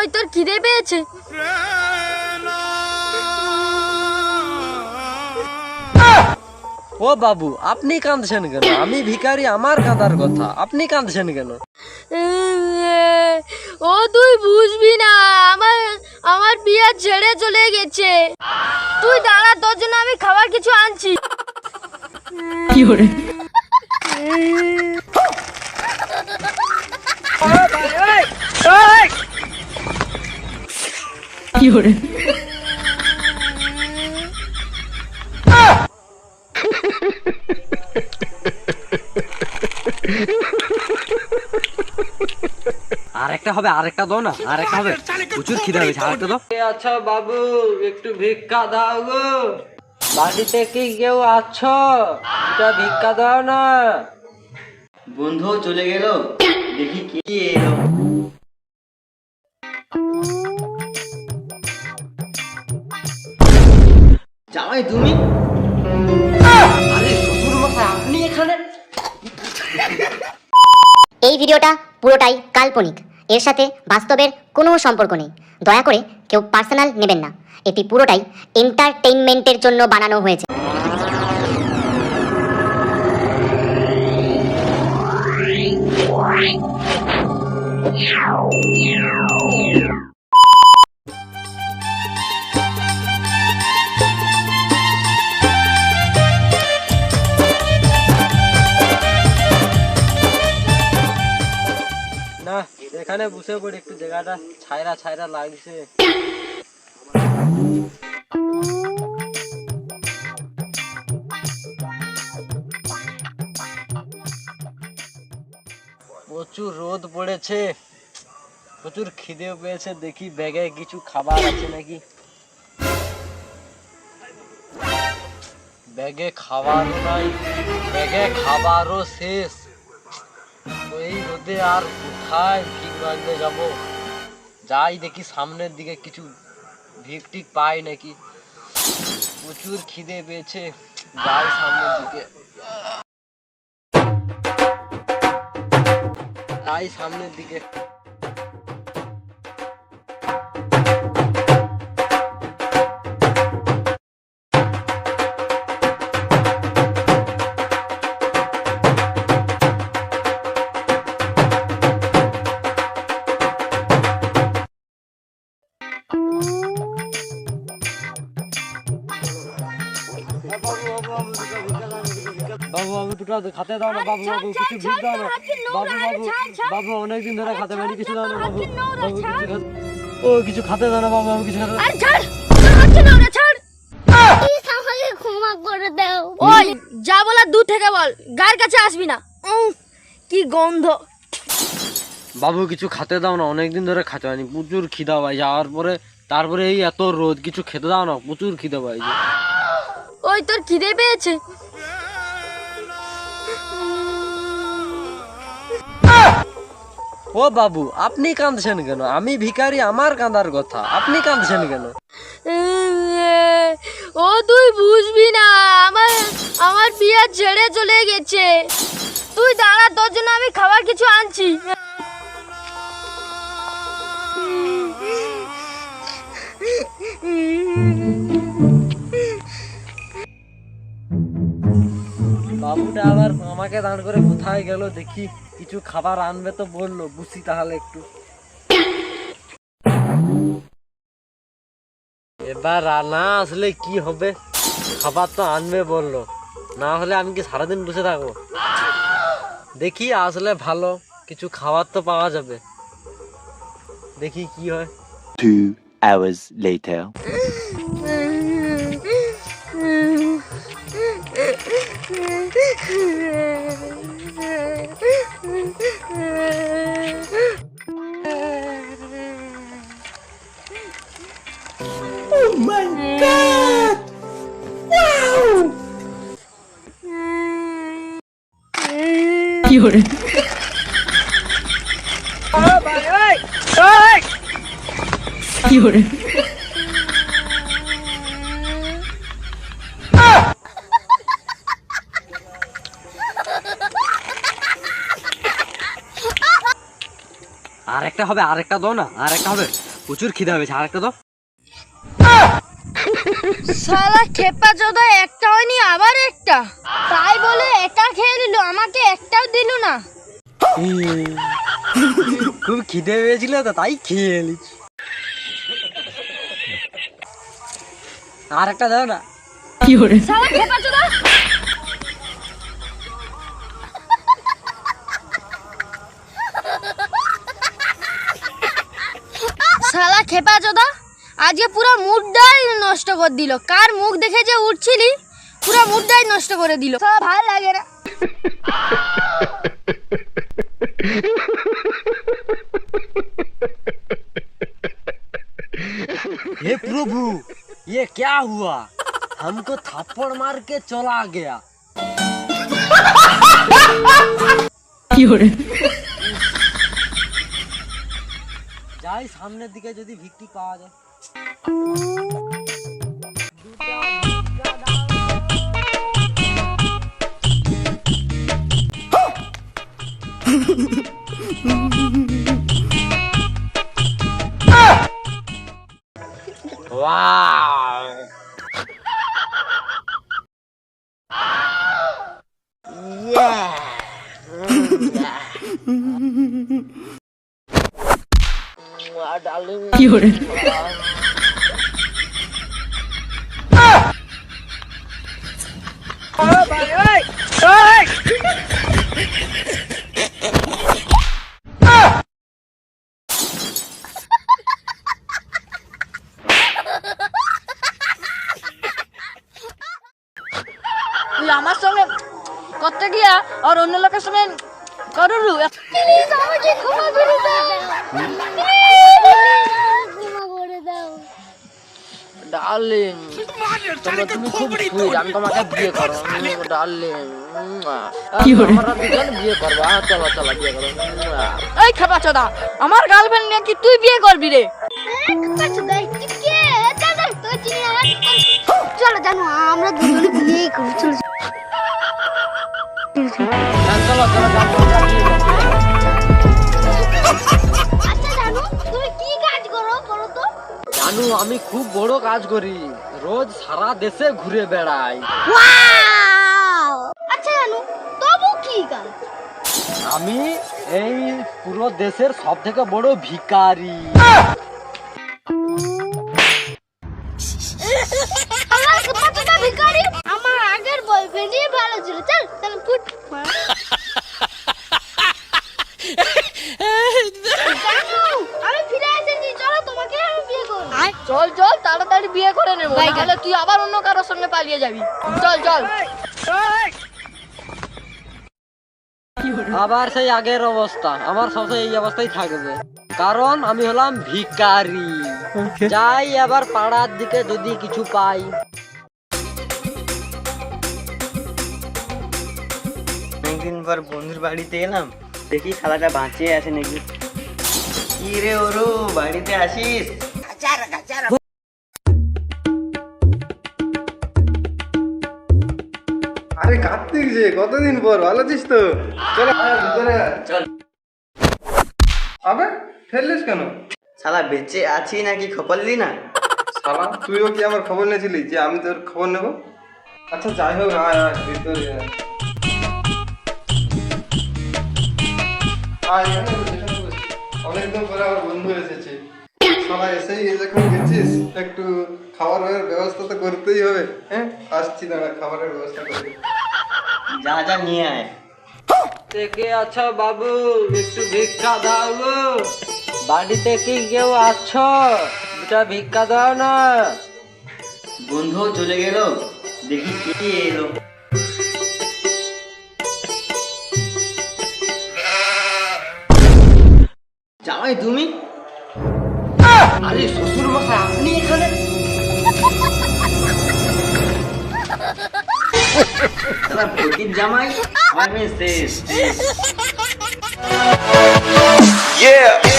ওই তোর খিদে পেয়েছে? ও বাবু আপনি কাঁদছেন কেন? আমি ভিখারি আমার কাঁদার কথা। আপনি কাঁদছেন কেন? ও তুই বুঝবি না আমার আমার বিয়া ছেড়ে চলে গেছে। তুই দাঁড়া তোর জন্য আমি খাবার কিছু আনছি। আর একটা হবে আর একটা দাও না আর একটা হবে। প্রচুর খিদা হয়েছে আর একটা দাও আচ্ছা বাবু? একটু ভিক্ষা দাও গো। বাড়িতে কি কেউ আছো? এটা ভিক্ষা দাও না। বন্ধু চলে গেল। দেখি কি এলো। পুরোটাই কাল্পনিক। এর সাথে বাস্তবের কোনো সম্পর্ক নেই। দয়া করে কেউ পার্সোনাল নেবেন না। এটি পুরোটাই এন্টারটেইনমেন্টের জন্য বানানো হয়েছে। না এখানে বসে পড়ি, একটু জায়গাটা ছায়রা ছায়রা লাগছে। প্রচুর রোদ পড়েছে, প্রচুর খিদেও পেয়েছে, দেখি ব্যাগে কিছু খাবার আছে নাকি। ব্যাগে খাবারও নাই, ব্যাগে খাবারও শেষ। এই রোদে আর কোথায় ভিক মাগতে যাব? যাই দেখি সামনের দিকে কিছু ভিক টিক পাই নাকি। প্রচুর খিদে পেয়েছে, যাই সামনের দিকে। যাই সামনের দিকে। বাবু বাবু দুটো খাতে দাও না বাবু বাবু কিছু ভিক দাও না। বাবু বাবু বাবু অনেকদিন ধরে খাতে পাইনি কিছু দাও না বাবু। বাবু কিছু ও কিছু খাতে দাও না বাবু বাবু কিছু খাতে আরে ছাড় ছাড় হচ্ছে না ওটা ছাড়। আমাকে ক্ষমা করে দাও। ওই যা বলার দূর থেকে বল গার কাছে আসবি না। কি গন্ধ। বাবু কিছু খাতে দাও না অনেকদিন ধরে খাতে পাইনি প্রচুর খিদা পাই যাওয়ার পরে তারপরে এই এত রোদ কিছু খেতে দাও না প্রচুর খিদে পাইছে ওই তোর খিদে পেয়েছে? ও বাবু আপনি কাঁদছেন কেন? আমি ভিখারি আমার কাঁদার কথা। আপনি কাঁদছেন কেন? ও তুই বুঝবি না আমার আমার বিয়া ছেড়ে চলে গেছে। তুই দাঁড়া তোর জন্য আমি খাবার কিছু আনছি। বাবুটা আবার আমাকে দাঁড় করে কোথায় গেল দেখি, কিছু খাবার আনবে তো বলল, বুঝি তাহলে একটু। এবার রান্না আসলে কি হবে? খাবার তো আনবে বলল, না হলে আমি কি সারাদিন বসে থাকব? দেখি আসলে ভালো, কিছু খাবার তো পাওয়া যাবে। দেখি কি হয়। Two hours later. Oh my god! Wow! কি হরে কি হরে আর একটা হবে আর একটা দাও না আর একটা হবে। প্রচুর খিদে হবে আর একটা দাও। সালা খেপা চোদা একটা হয়নি আবার একটা। তাই বলে একা খেয়ে নিল আমাকে একটাও দিল না। খুব খিদে পেয়েছিল তো তাই খেয়ে নিচ্ছি। আর একটা দাও না। সালা খেপা চোদা শালা খেপা চোদা আজকে পুরো মুডটাই নষ্ট করে দিল কার মুখ দেখে যে উঠছিলি পুরো মুডটাই নষ্ট করে দিল ভালো লাগে না हे प्रभु ये क्या हुआ हमको थप्पड़ मार के चला गया যাই সামনের দিকে যদি ভিক্টি পাওয়া যায় Wow! আমার সঙ্গে করতে গিয়া আর অন্য লোকের সঙ্গে করলু প্লিজ আমাকে ক্ষমা করে দাও। ক্ষমা করে দাও ডার্লিং তোমরা তুমি খুব সুইট আমি তোমাকে বিয়ে করো ডার্লিং আমরা দুজন বিয়ে করব হ্যাঁ চলো চলো বিয়ে করো এই খেপা চোদা আমার গার্লফ্রেন্ড নিয়ে কি তুই বিয়ে করবি রে? চলো জানো আমরা দুজনে বিয়ে করি চলো হ্যাঁ, চলো চলো। জানু আমি খুব বড় কাজ করি। রোজ সারা দেশে ঘুরে বেড়াই। আচ্ছা জানো তবু কি কাজ আমি এই পুরো দেশের সব থেকে বড় ভিকারি আমার আগের বয়ফ্রেন্ডই ভালো ছিল। চল চল ফুট। চল চল তাড়াতাড়ি বিয়ে করে নেব নাহলে তুই আবার অন্য কারোর সঙ্গে পালিয়ে যাবি। চল চল। আবার সেই আগের অবস্থা। আমার সবসময় এই অবস্থায় থাকবে। কারণ আমি হলাম ভিকারি যাই আবার পাড়ার দিকে যদি কিছু পাই। অনেকদিন পর বন্ধুর বাড়িতে এলাম। দেখি শালাটা বাঁচিয়ে আছে নাকি। কি রে ওরু বাড়িতে আসিস? আরে কার্তিক যে কতদিন পর? ভালো আছিস তো? চলো ভিতরে চল। আবে ফেললিস কেন? শালা বেঁচে আছি নাকি খবর লি না? শালা তুইও কি আমার খবর নিয়েছিলি যে আমি তোর খবর নেব? আচ্ছা যাই হোক আয় আয় ভিতরে আয়। অনেকদিন পরে আমার বন্ধু এসেছে। শালা এসেই যখন গেছিস একটু খাবারের ব্যবস্থা তো করতেই হবে। হ্যাঁ আসছি দাঁড়া খাবারের ব্যবস্থা করে যা যা নিয়ে আয়। থেকে আছো বাবু একটু ভিক্ষা দাও বাড়িতে কি কেউ আছো? দুটা ভিক্ষা দাও না। বন্ধু চলে গেল দেখি কে এলো। জামাই তুমি? আরে শ্বশুর মশাই আপনি এখানে জামাই আমি শেষ Yeah.